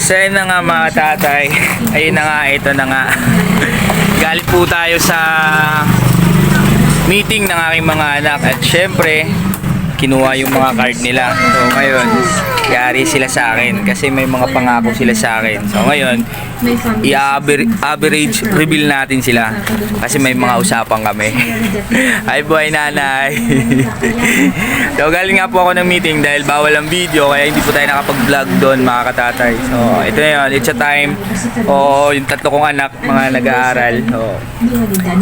So yun na nga mga tatay. Ayun na nga, ito na nga. Galit po tayo sa meeting ng aking mga anak. At syempre, kinuha yung mga card nila. So ngayon, yari sila sa akin kasi may mga pangako sila sa akin. So ngayon, i-average reveal natin sila kasi may mga usapan kami. Hi boy nanay. so galing nga po ako ng meeting dahil bawal ang video kaya hindi po tayo nakapag-vlog doon mga katatay. So ito na yun, it's a time. O yung tatlo kong anak mga nag-aaral. So,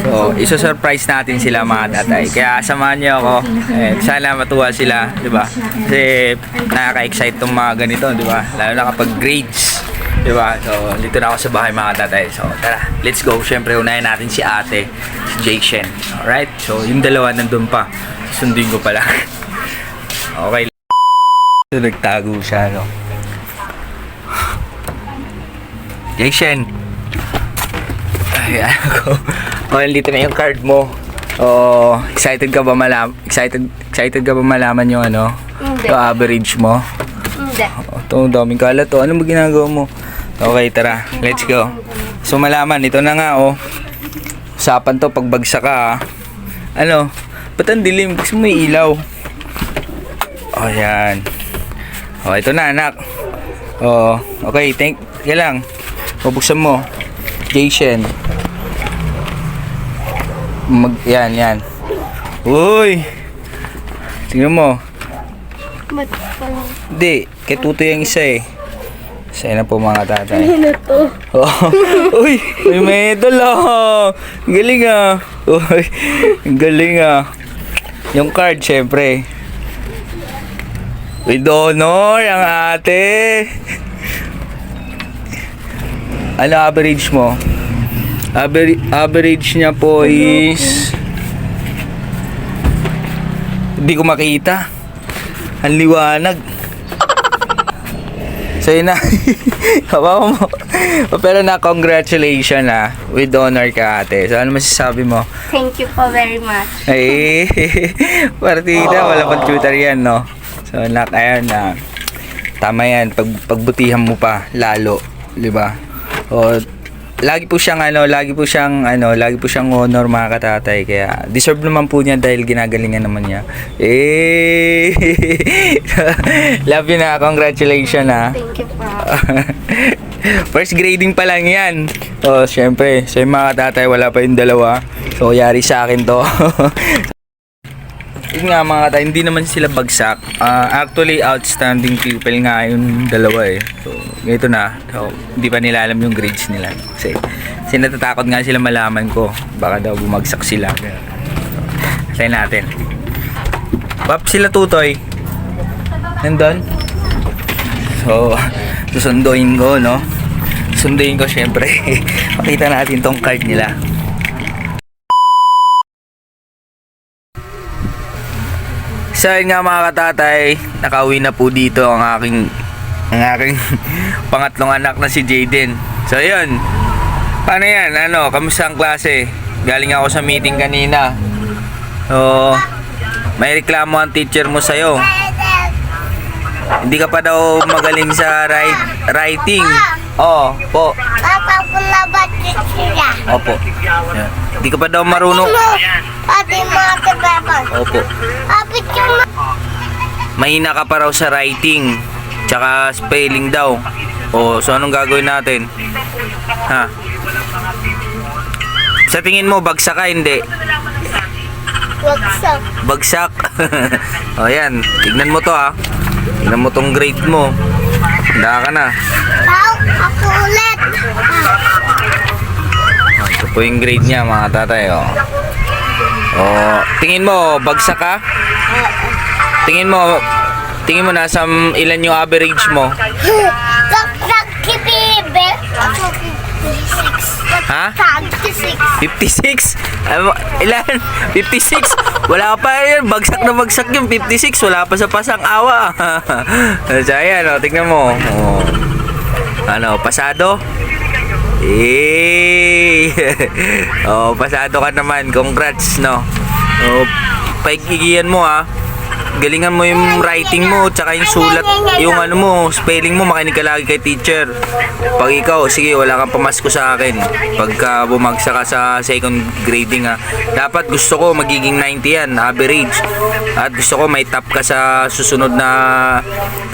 so iso-surprise natin sila mga tatay. Kaya samahan niyo ako. Eh, sana matuwa sila, di ba? Kasi nakaka-excite tong mga ganito, di ba? Lalo na kapag grades. Di ba? So, dito na ako sa bahay mga tatay. So, tara, let's go. Siyempre, unahin natin si ate, si Jake Shen. Alright? So, yung dalawa nandun pa. Sundin ko pala. okay. So, nagtago siya, no? Jake Shen. Ay, ano ko. Okay, dito na yung card mo. Oh, excited ka ba malam excited excited ka ba malaman yung ano? Hindi. Yung average mo? Hindi. Oh, Ito, daming kalat to. Ano ba ginagawa mo? Okay, tara. Let's go. So, malaman. Ito na nga, oh. Usapan to, pagbagsak ka, ah. Ano? Ba't ang dilim? Gusto mo may ilaw? Oh, yan. Oh, ito na, anak. Oh, okay. Thank, kaya lang. Mabuksan mo. Jason. Mag, yan, yan. Uy! Tingnan mo. Ba't parang... Hindi, kay Tuto yung isa eh. Sa'yo na po mga tatay. Ano to? Oh, uy, may medal ah. Galing ah. Uy, galing ah. Yung card, syempre. With honor, ang ate. Ano average mo? Aver- average niya po is... Hindi ko makita. Ang liwanag. So yun na. Hawakan mo. Pero na congratulations ah. With honor ka ate. So ano masasabi mo? Thank you po very much. Ay, partida. Wala pang tutor yan no. So nak, ayan na. Tama yan. Pag, pagbutihan mo pa. Lalo. Di ba? O, lagi po siyang ano, lagi po siyang ano, lagi po siyang honor mga katatay. Kaya deserve naman po niya dahil ginagalingan naman niya. Eh. Love you na. Congratulations ah. Thank you po. First grading pa lang yan. Oh, syempre, sa mga tatay, wala pa yung dalawa. So, yari sa akin to. Yun nga mga tatay, hindi naman sila bagsak. Ah, actually, outstanding pupil nga yung dalawa eh. So, ito na. So, hindi pa nila alam yung grades nila. Kasi, kasi natatakot nga sila malaman ko. Baka daw bumagsak sila. So, natin. Pap sila tutoy. Nandun? So, susunduin ko, no? Sunduin ko syempre. Makita natin tong card nila. So, yun nga mga katatay, nakauwi na po dito ang aking ang aking pangatlong anak na si Jaden. So, yun. Paano yan? Ano, kamusta ang klase? Galing ako sa meeting kanina. So, may reklamo ang teacher mo sa'yo. Hindi ka pa daw magaling sa write, writing. Oo, po. Ba siya? Opo. Hindi ka pa daw marunong. Pati mga tababang. Opo. Mahina ka pa raw sa writing. Tsaka spelling daw. O, so anong gagawin natin? Ha? Sa tingin mo, bagsak ka, hindi? wagsak. Bagsak. o yan, tignan mo to ha. Tignan mo tong grade mo. Handa ka na. Pao, ako ulit. O, ito po yung grade niya mga tatay. O. o, tingin mo, bagsak ka? Tingin mo, tingin mo nasa ilan yung average mo? Baksak kibibe. Ako 56. Ha? Baksak 56. 56? Ano, ilan? 56? Wala pa yan. Bagsak na bagsak yung 56. Wala pa sa pasang awa. so, ayan, o. Tingnan mo. O. Ano, pasado? Eh. oh, pasado ka naman. Congrats, no? Oh, paigigian mo, ha? Galingan mo yung writing mo, tsaka yung sulat, yung ano mo, spelling mo, makinig ka lagi kay teacher. Pag ikaw, sige, wala kang pamasko sa akin. Pagka bumagsak ka sa second grading ha, dapat gusto ko magiging 90 yan, average. At gusto ko may top ka sa susunod na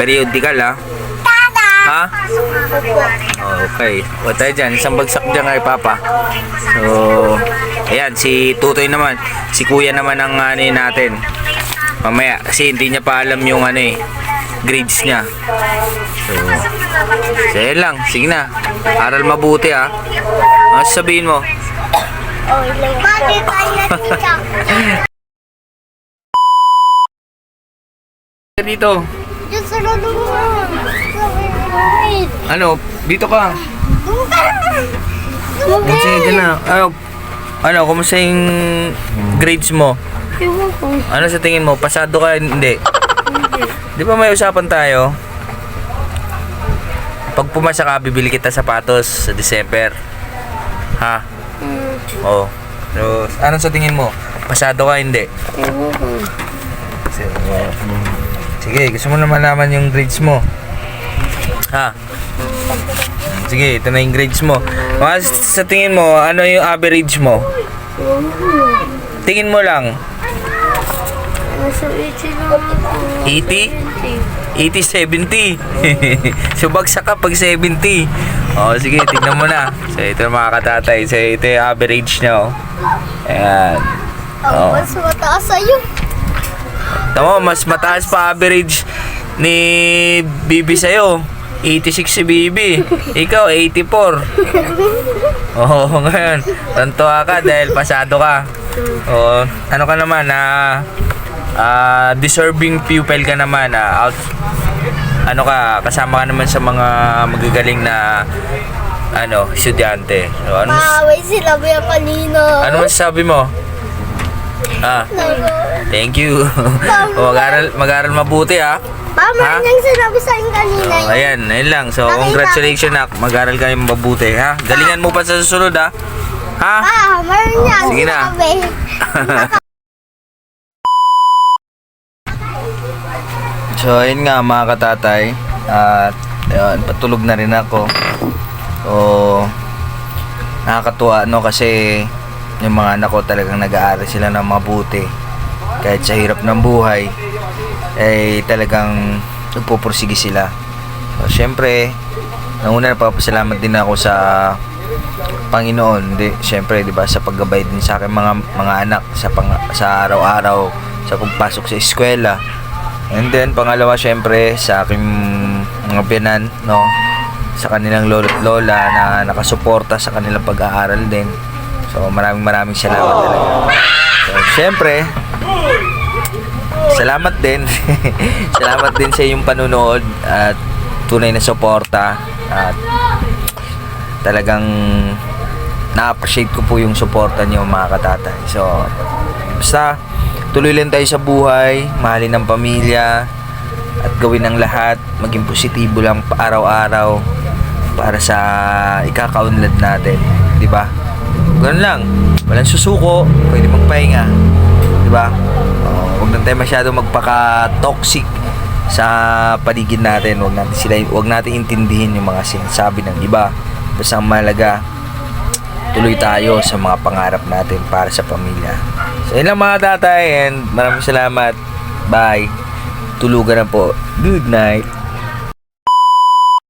periodical ha. Tada! Ha? Okay. O tayo dyan, isang bagsak dyan kay Papa. So, ayan, si Tutoy naman. Si Kuya naman ang ano yun natin. Mamaya, kasi hindi niya pa alam yung ano eh, grades niya. So, ayan lang, sige na. Aral mabuti ha. Ano sabihin mo? Dito. Ano? Dito ka. Sige, dyan na. Ano? Ano, kumusta yung grades mo? Ewan ko. Ano sa tingin mo? Pasado ka? Hindi. Di ba may usapan tayo? Pag pumasa ka, bibili kita sapatos sa December. Ha? Oo. So, ano sa tingin mo? Pasado ka? Hindi. Ewan ko. Sige, gusto mo na malaman yung grades mo. Ha? Sige, ito na yung grades mo. Mga sa tingin mo, ano yung average mo? Tingin mo lang. Nasa 80 lang ako. 80? 80, 70. so, bagsak ka pag 70. O, sige, tignan mo na. So, ito yung mga katatay. So, ito yung average niya, oh. Ayan. Oo. mas mataas sa'yo. Tama, mas mataas pa average ni Bibi sa'yo. 86 si Bibi. Ikaw, 84. Oo, ngayon. Tantuwa ka dahil pasado ka. Oo, ano ka naman, na ah, deserving pupil ka naman. ah, out, ano ka, kasama ka naman sa mga magagaling na ano, estudyante. So, ano, Maaway sila yung kanina? ano masasabi mo? Ah, thank you. mag-aral, mag-aral mabuti ah. Mama, Ha? yung sinabi sa akin kanina. Oh, ayan, ayun lang. So, congratulations nak. Mag-aral kayo mabuti, ha? Galingan mo pa sa susunod, ha? Ha? Ah, meron niya. Sige na. So, ayun nga mga katatay. At, ayun, patulog na rin ako. So, nakakatuwa, no? Kasi, yung mga anak ko talagang nag-aaral sila ng mabuti. Kahit sa hirap ng buhay, eh, talagang nagpupursige sila. So, syempre, nauna napapasalamat din ako sa Panginoon, di, syempre, 'di ba, sa paggabay din sa akin mga mga anak sa pang, sa araw-araw sa pagpasok sa eskwela. And then pangalawa syempre sa aking mga biyanan, no, sa kanilang lolo at lola na nakasuporta sa kanilang pag-aaral din. So maraming maraming salamat talaga. So, syempre, salamat din. salamat din sa iyong panunood at tunay na suporta at talagang na-appreciate ko po yung suporta niyo mga katatay. So, basta tuloy lang tayo sa buhay, mahalin ang pamilya, at gawin ang lahat, maging positibo lang araw-araw para sa ikakaunlad natin, di ba? Ganun lang, walang susuko, pwede magpahinga, di ba? Lang tayo masyado magpaka-toxic sa paligid natin. Huwag natin sila, huwag natin intindihin yung mga sinasabi ng iba. Basta ang mahalaga, tuloy tayo sa mga pangarap natin para sa pamilya. So, yun lang mga tatay and maraming salamat. Bye. Tulugan na po. Good night.